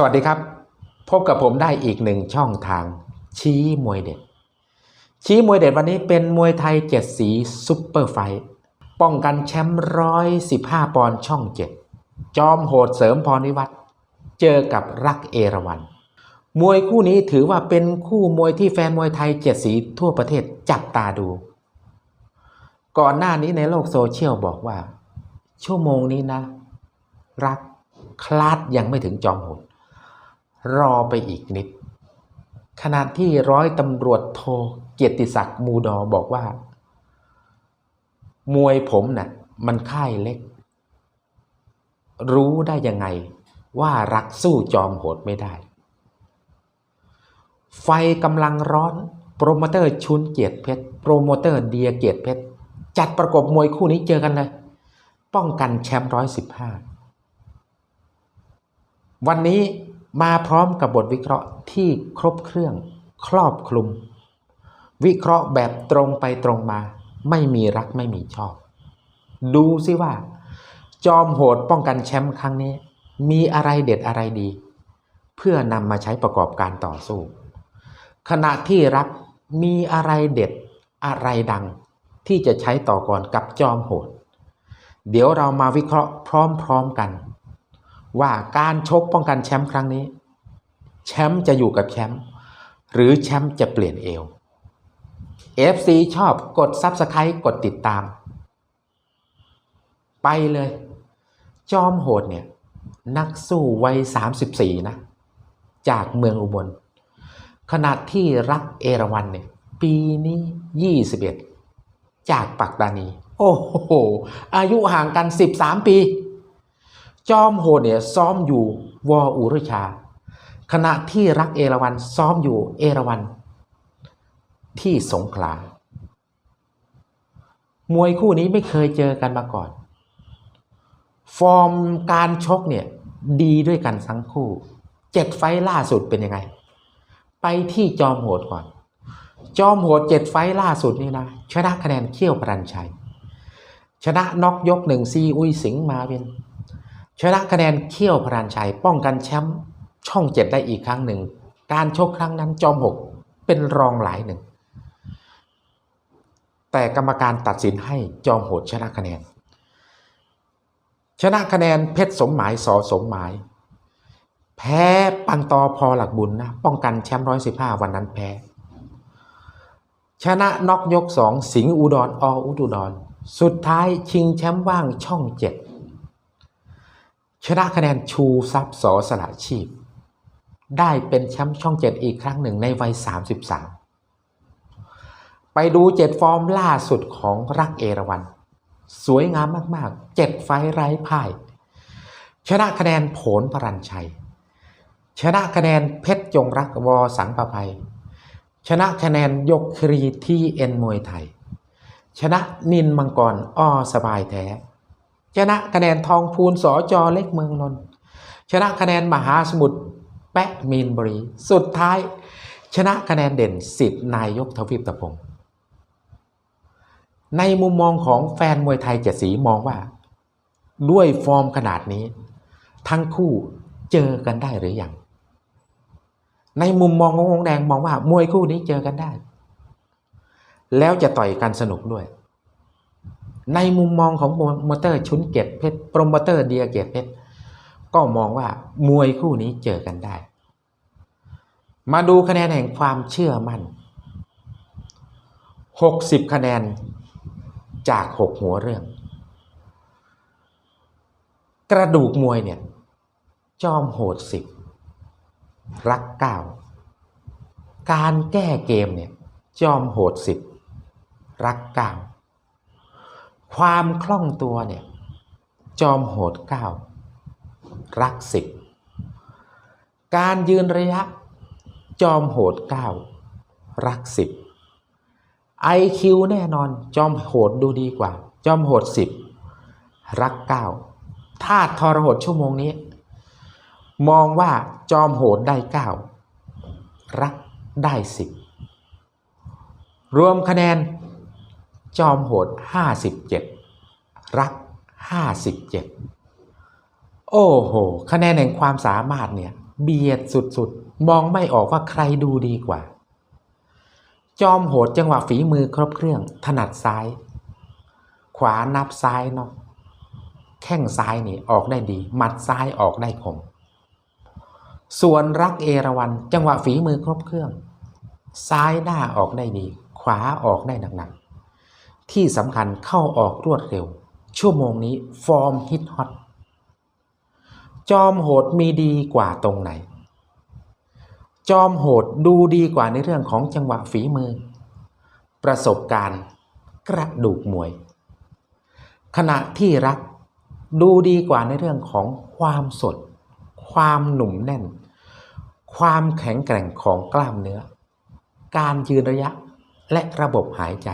สวัสดีครับ พบกับผมได้อีกหนึ่งช่องทาง ชี้มวยเด็ด ชี้มวยเด็ดวันนี้เป็นมวยไทยเจ็ดสีซุปเปอร์ไฟท์ป้องกันแชมป์ร้อยสิบห้าปอนด์ช่องเจ็ดจอมโหดเสริมพรนิวัตรเจอกับรักเอราวันมวยคู่นี้ถือว่าเป็นคู่มวยที่แฟนมวยไทยเจ็ดสีทั่วประเทศจับตาดู ก่อนหน้านี้ในโลกโซเชียลบอกว่า ชั่วโมงนี้นะ รักคลาดยังไม่ถึงจอมโหด รอไปอีกนิด ขณะที่ร้อยตำรวจโทเกียรติศักดิ์มูดอบอกว่า มวยผมนะ่ะมันค่ายเล็ก รู้ได้ยังไงว่ารักสู้จอมโหดไม่ได้ ไฟกำลังร้อน โปรโมเตอร์ชุนเกียรติเพชร โปรโมเตอร์เดียเกียรติเพชร จัดประกบมวยคู่นี้เจอกันเลย ป้องกันแชมป์ร้อยสิบห้าวันนี้ มาพร้อมกับบทวิเคราะห์ที่ครบเครื่อง ครอบคลุม วิเคราะห์แบบตรงไปตรงมา ไม่มีรักไม่มีชอบ ดูซิว่า จอมโหดป้องกันแชมป์ครั้งนี้ มีอะไรเด็ดอะไรดี เพื่อนำมาใช้ประกอบการต่อสู้ ขณะที่รักมีอะไรเด็ดอะไรดัง ที่จะใช้ต่อกรกับจอมโหด เดี๋ยวเรามาวิเคราะห์พร้อมๆกัน ว่าการชกป้องกันแชมป์ครั้งนี้ แชมป์จะอยู่กับแชมป์หรือแชมป์จะเปลี่ยนเอว FC ชอบกด Subscribe กดติดตาม ไปเลย จอมโหดเนี่ย นักสู้วัย 34 นะ จากเมืองอุบล ขณะที่รักเอราวันเนี่ย ปีนี้ 21 จากปักตานี โอ้โห อายุห่างกัน 13 ปี จอมโหดเนี่ยซ้อมอยู่วออุรุชา ขณะที่รักเอราวันซ้อมอยู่เอราวัน ที่สงขลามวยคู่นี้ไม่เคยเจอกันมาก่อน ฟอร์มการชกเนี่ยดีด้วยกันทั้งคู่เจ็ดไฟล่าสุดเป็นยังไง ไปที่จอมโหดก่อน จอมโหดเจ็ดไฟล่าสุดนี่นะชนะคะแนนเขี้ยวพรันชัย ชนะน็อกยกหนึ่งซีอุยสิงมาเวน ชนะคะแนนเขี้ยวพรันชัยป้องกันแชมป์ช่องเจ็ดได้อีกครั้งหนึ่ง การชกครั้งนั้นจอมหกเป็นรองหลายหนึ่ง แต่กรรมการตัดสินให้จอมโหดชนะคะแนน ชนะคะแนนเพชรสมหมายสอสมหมาย แพ้ปังตอพอหลักบุญนะป้องกันแชมป์ร้อยสิบห้าวันนั้นแพ้ ชนะน็อกยกสองสิงห์อุดรออุดุดรสุดท้ายชิงแชมป์ว่างช่องเจ็ด ชนะคะแนนชูทรัพย์สอสละชีพ ได้เป็นแชมป์ช่องเจ็ดอีกครั้งหนึ่งในวัย 33 ไปดูเจ็ดฟอร์มล่าสุดของรักเอราวัน สวยงามมากๆเจ็ดไฟไร้พ่าย ชนะคะแนนผลพรันชัย ชนะคะแนนเพชรจงรักวอสังประภัย ชนะคะแนนยกครีที่เอ็นมวยไทย ชนะนินมังกรอ้อสบายแท้ ชนะคะแนนทองพูนสอจอเล็กเมืองนนท์ชนะคะแนนมหาสมุทรแปะมีนบุรี สุดท้าย ชนะคะแนนเด่นสิทธิ์นายกทวีปตะพงศ์ในมุมมองของแฟนมวยไทยเจ็ดสีมองว่า ด้วยฟอร์มขนาดนี้ ทั้งคู่เจอกันได้หรือยังในมุมมองของวงแดงมองว่ามวยคู่นี้เจอกันได้ แล้วจะต่อยกันสนุกด้วย ในมุมมองของโปรโมเตอร์ชุนเกตเพชรโปรโมเตอร์เดียเกตเพชรก็มองว่ามวยคู่นี้เจอกันได้ มาดูคะแนนแห่งความเชื่อมั่น 60 คะแนนจาก 6 หัวเรื่อง กระดูกมวยเนี่ยจอมโหด10รัก9กาการแก้เกมเนี่ยจอมโหด10รัก9 ความคล่องตัวเนี่ย จอมโหด9รัก10การยืนระยะ จอมโหด9รัก10 IQ แน่นอน จอมโหดดูดีกว่า จอมโหด10รัก9ถ้าทรหดชั่วโมงนี้ มองว่าจอมโหดได้9รักได้10รวมคะแนน จอมโหด 57 รัก 57 โอ้โห คะแนนแห่งความสามารถเนี่ย เบียดสุดๆ มองไม่ออกว่าใครดูดีกว่า จอมโหดจังหวะฝีมือครบเครื่อง ถนัดซ้าย ขวานับซ้ายเนาะแข้งซ้ายนี่ออกได้ดี หมัดซ้ายออกได้คม ส่วนรักเอราวันจังหวะฝีมือครบเครื่อง ซ้ายหน้าออกได้ดี ขวาออกได้หนักๆ ที่สำคัญเข้าออกรวดเร็ว ชั่วโมงนี้ฟอร์มฮิตฮอตจอมโหดมีดีกว่าตรงไหน จอมโหดดูดีกว่าในเรื่องของจังหวะฝีมือ ประสบการณ์กระดูกมวย ขณะที่รักดูดีกว่าในเรื่องของความสด ความหนุ่มแน่น ความแข็งแกร่งของกล้ามเนื้อ การยืนระยะและระบบหายใจ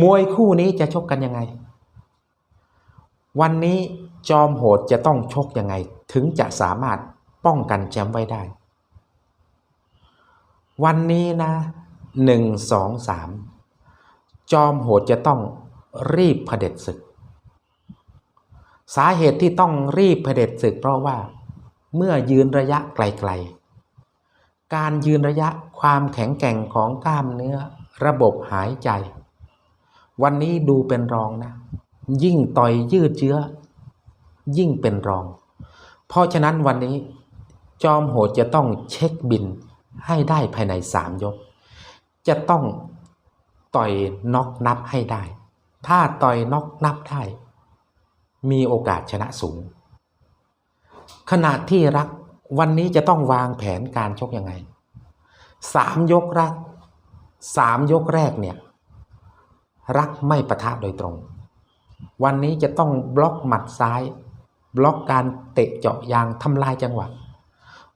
มวยคู่นี้จะชกกันยังไง วันนี้จอมโหดจะต้องชกยังไง ถึงจะสามารถป้องกันแชมป์ไว้ได้ วันนี้นะหนึ่งสองสามจอมโหดจะต้องรีบเผด็จศึก สาเหตุที่ต้องรีบเผด็จศึก เพราะว่าเมื่อยืนระยะไกลๆ การยืนระยะความแข็งแกร่งของกล้ามเนื้อระบบหายใจ วันนี้ดูเป็นรองนะ ยิ่งต่อยยืดเยื้อ ยิ่งเป็นรอง เพราะฉะนั้นวันนี้จอมโหดจะต้องเช็คบินให้ได้ภายในสามยก จะต้องต่อยน็อกนับให้ได้ ถ้าต่อยน็อกนับได้ มีโอกาสชนะสูง ขณะที่รักวันนี้จะต้องวางแผนการชกยังไงสามยกรักสามยกแรกเนี่ย รักไม่ประทะโดยตรง วันนี้จะต้องบล็อกหมัดซ้าย บล็อกการเตะเจาะยางทำลายจังหวะ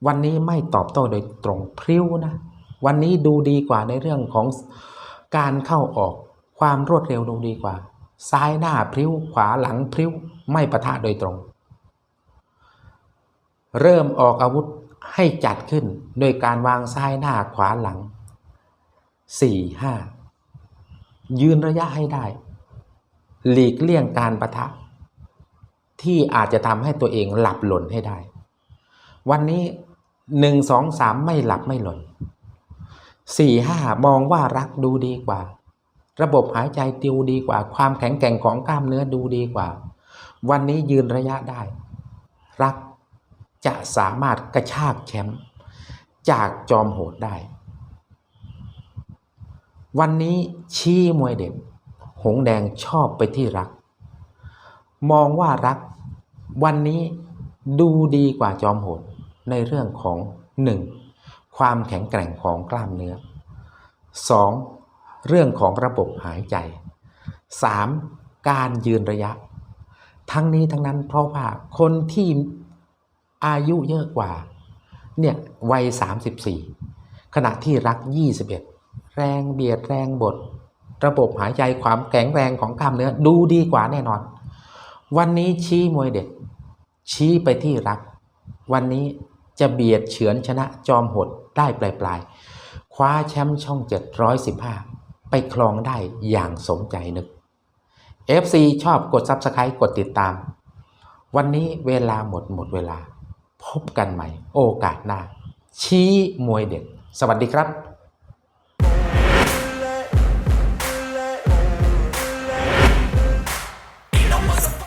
วันนี้ไม่ตอบโต้โดยตรงพริ้วนะ วันนี้ดูดีกว่าในเรื่องของการเข้าออกความรวดเร็วดูดีกว่า ซ้ายหน้าพริ้วขวาหลังพริ้วไม่ประทะโดยตรง เริ่มออกอาวุธให้จัดขึ้นโดยการวางซ้ายหน้าขวาหลัง4 5 ยืนระยะให้ได้ หลีกเลี่ยงการประทะ ที่อาจจะทำให้ตัวเองหลับหล่นให้ได้ วันนี้หนึ่งสองสามไม่หลับไม่หล่นสี่ห้ามองว่ารักดูดีกว่า ระบบหายใจติวดีกว่า ความแข็งแกร่งของกล้ามเนื้อดูดีกว่า วันนี้ยืนระยะได้ รักจะสามารถกระชากแชมป์จากจอมโหดได้ วันนี้ชี้มวยเด่น หงแดงชอบไปที่รัก มองว่ารัก วันนี้ดูดีกว่าจอมโหดในเรื่องของ 1. ความแข็งแกร่งของกล้ามเนื้อ 2. เรื่องของระบบหายใจ 3. การยืนระยะ ทั้งนี้ทั้งนั้นเพราะว่าคนที่อายุเยอะกว่าเนี่ยวัย 34 ขณะที่รัก 21 แรงเบียดแรงบด ระบบหายใจความแข็งแรงของกล้ามเนื้อดูดีกว่าแน่นอน วันนี้ชี้มวยเด็ด ชี้ไปที่รัก วันนี้จะเบียดเฉือนชนะจอมหดได้ปลายๆคว้าแชมป์ช่อง 715 ไปครองได้อย่างสมใจนึก FC ชอบกด Subscribe กดติดตาม วันนี้เวลาหมดหมดเวลา พบกันใหม่ โอกาสหน้า ชี้มวยเด็ด สวัสดีครับ